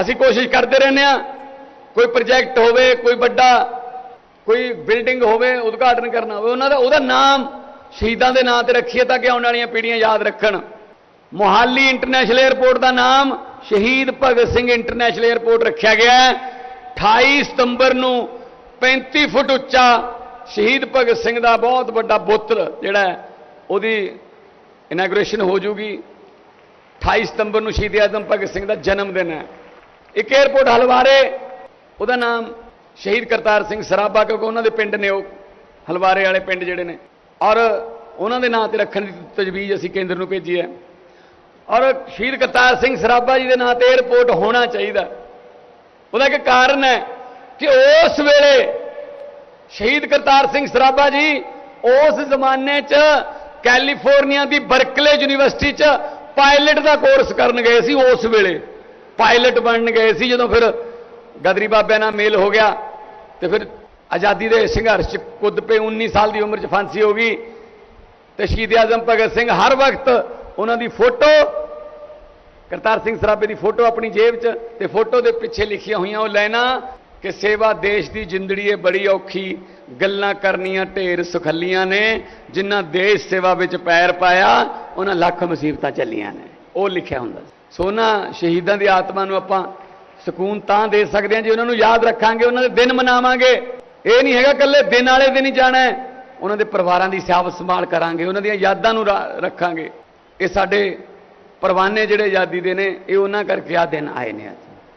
ਅਸੀਂ ਕੋਸ਼ਿਸ਼ ਕਰਦੇ ਰਹਿੰਦੇ ਆ ਕੋਈ ਪ੍ਰੋਜੈਕਟ ਹੋਵੇ, ਕੋਈ ਵੱਡਾ, ਕੋਈ ਬਿਲਡਿੰਗ ਹੋਵੇ, ਉਦਘਾਟਨ ਕਰਨਾ ਹੋਵੇ, ਉਹਨਾਂ ਦਾ, ਉਹਦਾ ਨਾਮ ਸ਼ਹੀਦਾਂ ਦੇ ਨਾਂ ਤੇ ਰੱਖੀਏ ਤਾਂ ਕਿ ਆਉਣ ਵਾਲੀਆਂ ਪੀੜ੍ਹੀਆਂ ਯਾਦ ਰੱਖਣ। ਮੋਹਾਲੀ ਇੰਟਰਨੈਸ਼ਨਲ 에ਅਰਪੋਰਟ ਦਾ ਨਾਮ ਸ਼ਹੀਦ ਭਗਤ ਸਿੰਘ ਇੰਟਰਨੈਸ਼ਨਲ 에ਅਰਪੋਰਟ ਰੱਖਿਆ ਗਿਆ ਹੈ। 28 ਸਤੰਬਰ ਨੂੰ 35 ਫੁੱਟ ਉੱਚਾ ਸ਼ਹੀਦ ਭਗਤ ਸਿੰਘ ਦਾ ਬਹੁਤ ਵੱਡਾ ਬੁੱਤ ਜਿਹੜਾ ਉਹਦੀ ਇਨੈਗੋਰੇਸ਼ਨ ਹੋ ਜੂਗੀ। 28 ਸਤੰਬਰ ਨੂੰ ਸ਼ਹੀਦ ਆਜ਼ਮ ਭਗਤ ਸਿੰਘ ਦਾ ਜਨਮ ਦਿਨ ਹੈ। ਇੱਕ 에ਅਰਪੋਰਟ ਹਲਵਾਰੇ, ਉਹਦਾ ਨਾਮ ਸ਼ਹੀਦ ਕਰਤਾਰ ਸਿੰਘ ਸਰਾਭਾ, ਕਿਉਂਕਿ ਉਹਨਾਂ ਦੇ ਪਿੰਡ ਨੇ ਉਹ ਹਲਵਾਰੇ ਵਾਲੇ ਪਿੰਡ ਜਿਹੜੇ ਨੇ। ਔਰ ਉਹਨਾਂ ਦੇ ਨਾਂ ਤੇ ਰੱਖਣ ਦੀ ਤਜਵੀਜ਼ ਅਸੀਂ ਕੇਂਦਰ ਨੂੰ ਭੇਜੀ ਹੈ। ਔਰ ਸ਼ਹੀਦ ਕਰਤਾਰ ਸਿੰਘ ਸਰਾਭਾ ਜੀ ਦੇ ਨਾਂ ਤੇ 에ਅਰਪੋਰਟ ਹੋਣਾ ਚਾਹੀਦਾ। ਉਹਦਾ ਇੱਕ ਕਾਰਨ ਹੈ ਕਿ ਉਸ ਵੇਲੇ ਸ਼ਹੀਦ ਕਰਤਾਰ ਸਿੰਘ ਸਰਾਭਾ ਜੀ ਉਸ ਜ਼ਮਾਨੇ 'ਚ ਕੈਲੀਫੋਰਨੀਆ ਦੀ ਬਰਕਲੇ ਯੂਨੀਵਰਸਿਟੀ 'ਚ ਪਾਇਲਟ ਦਾ ਕੋਰਸ ਕਰਨ ਗਏ ਸੀ ਉਸ ਵੇਲੇ। ਪਾਇਲਟ ਬਣਨ ਗਏ ਸੀ ਜਦੋਂ ਫਿਰ ਗਦਰੀ ਬਾਬਿਆਂ ਨਾਲ ਮੇਲ ਹੋ ਗਿਆ ਤੇ ਫਿਰ ਆਜ਼ਾਦੀ ਦੇ ਸੰਘਰਸ਼ 'ਚ ਕੁੱਦ ਪਏ 19 ਸਾਲ ਦੀ ਉਮਰ 'ਚ ਫਾਂਸੀ ਹੋ ਗਈ ਤੇ ਸ਼ਹੀਦ ਆਜ਼ਮ ਭਗਤ ਸਿੰਘ ਹਰ ਵਕਤ ਉਹਨਾਂ ਦੀ ਫੋਟੋ, ਕਰਤਾਰ ਸਿੰਘ ਸਰਾਭੇ ਦੀ ਫੋਟੋ ਆਪਣੀ ਜੇਬ 'ਚ ਤੇ ਫੋਟੋ ਦੇ ਪਿੱਛੇ ਲਿਖੀਆਂ ਹੋਈਆਂ ਉਹ ਲੈਣਾ ਕਿ ਸੇਵਾ ਦੇਸ਼ ਦੀ ਜ਼ਿੰਦੜੀ ਏ ਬੜੀ ਔਖੀ, ਗੱਲਾਂ ਕਰਨੀਆਂ ਢੇਰ ਸੁਖੱਲੀਆਂ ਨੇ, ਜਿਨ੍ਹਾਂ ਦੇਸ਼ ਸੇਵਾ ਵਿੱਚ ਪੈਰ ਪਾਇਆ, ਉਹਨਾਂ ਲੱਖ ਮੁਸੀਬਤਾਂ ਚੱਲੀਆਂ ਨੇ। ਉਹ ਲਿਖਿਆ ਹੁੰਦਾ ਸੀ। ਸੋ ਉਹਨਾਂ ਸ਼ਹੀਦਾਂ ਦੀ ਆਤਮਾ ਨੂੰ ਆਪਾਂ ਸਕੂਨ ਤਾਂ ਦੇ ਸਕਦੇ ਹਾਂ ਜੇ ਉਹਨਾਂ ਨੂੰ ਯਾਦ ਰੱਖਾਂਗੇ, ਉਹਨਾਂ ਦੇ ਦਿਨ ਮਨਾਵਾਂਗੇ। ਇਹ ਨਹੀਂ ਹੈਗਾ ਇਕੱਲੇ ਦਿਨ ਵਾਲੇ ਦਿਨ ਹੀ ਜਾਣਾ ਹੈ। ਉਹਨਾਂ ਦੇ ਪਰਿਵਾਰਾਂ ਦੀ ਸਿਆਵਤ ਸੰਭਾਲ ਕਰਾਂਗੇ, ਉਹਨਾਂ ਦੀਆਂ ਯਾਦਾਂ ਨੂੰ ਰਾ- ਰੱਖਾਂਗੇ। ਇਹ ਸਾਡੇ ਪਰਵਾਨੇ ਜਿਹੜੇ ਆਜ਼ਾਦੀ ਦੇ ਨੇ, ਇਹ ਉਹਨਾਂ ਕਰਕੇ ਆ ਦਿਨ ਆਏ ਨੇ ਅੱਜ।